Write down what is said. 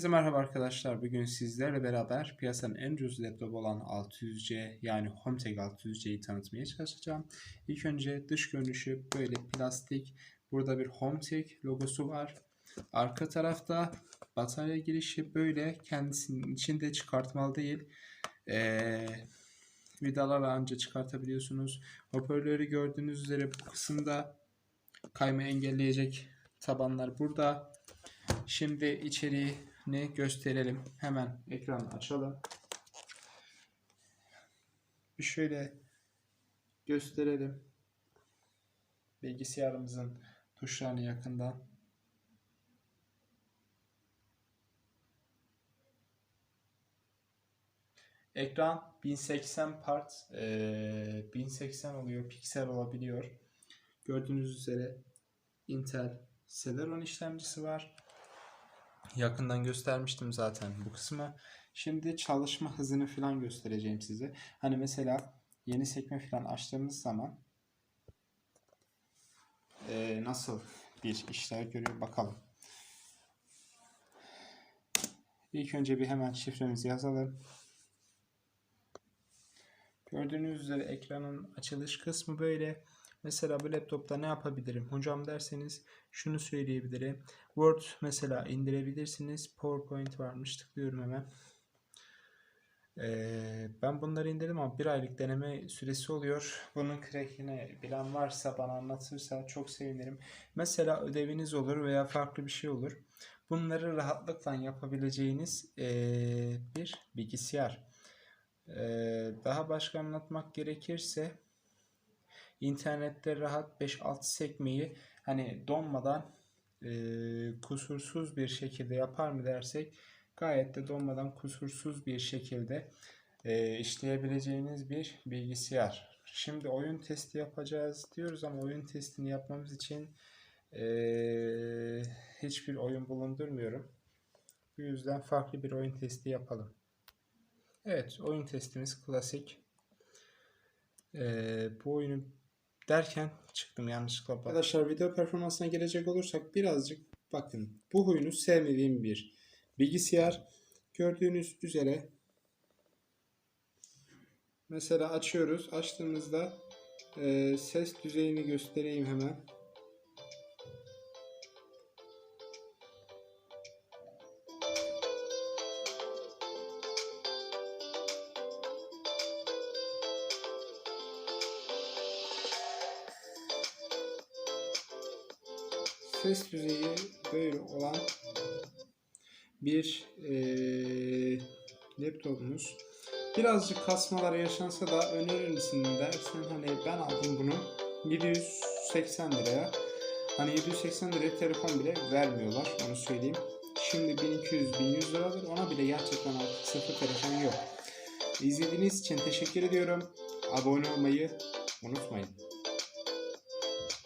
Herkese merhaba arkadaşlar. Bugün sizlerle beraber piyasanın en ucuz laptopu olan 600C yani Hometech 600C'yi tanıtmaya çalışacağım. İlk önce dış görünüşü böyle plastik. Burada bir Hometech logosu var. Arka tarafta batarya girişi böyle kendisinin içinde çıkartmalı değil. Ee, vidalarla anca çıkartabiliyorsunuz. Hoparlörü gördüğünüz üzere bu kısımda kayma engelleyecek tabanlar burada. Şimdi içeriğini gösterelim. Hemen ekranı açalım. Bir şöyle gösterelim. Bilgisayarımızın tuşlarını yakından. Ekran 1080 part, eee, 1080 oluyor, piksel olabiliyor. Gördüğünüz üzere Intel Celeron işlemcisi var. Yakından göstermiştim zaten bu kısmı. Şimdi çalışma hızını falan göstereceğim size. Hani mesela yeni sekme falan açtığımız zaman eee, nasıl bir işler görüyor bakalım. İlk önce bir hemen şifremizi yazalım. Gördüğünüz üzere ekranın açılış kısmı böyle. Mesela bu laptopta ne yapabilirim hocam derseniz şunu söyleyebilirim. Word mesela indirebilirsiniz. PowerPoint varmış tıklıyorum hemen. Ee, ben bunları indirdim ama bir aylık deneme süresi oluyor. Bunun crack'ini bilen varsa bana anlatırsa çok sevinirim. Mesela ödeviniz olur veya farklı bir şey olur. Bunları rahatlıkla yapabileceğiniz ee, bir bilgisayar. Ee, daha başka anlatmak gerekirse internette rahat 5-6 sekmeyi hani donmadan e, kusursuz bir şekilde yapar mı dersek gayet de donmadan kusursuz bir şekilde e, işleyebileceğiniz bir bilgisayar. Şimdi oyun testi yapacağız diyoruz ama oyun testini yapmamız için e, hiçbir oyun bulundurmuyorum. Bu yüzden farklı bir oyun testi yapalım. Evet oyun testimiz klasik. Ee, bu oyunu derken çıktım yanlışlıkla. Arkadaşlar video performansına gelecek olursak birazcık bakın. Bu oyunu sevmediğim bir bilgisayar. Gördüğünüz üzere mesela açıyoruz. Açtığımızda e, ses düzeyini göstereyim hemen. Ses düzeyi böyle olan bir e, laptopumuz. Birazcık kasmalar yaşansa da önerir misin dersen hani ben aldım bunu 780 liraya. Hani 780 liraya telefon bile vermiyorlar onu söyleyeyim. Şimdi 1200-1100 liradır ona bile gerçekten artık sıfır telefon yok. İzlediğiniz için teşekkür ediyorum. Abone olmayı unutmayın.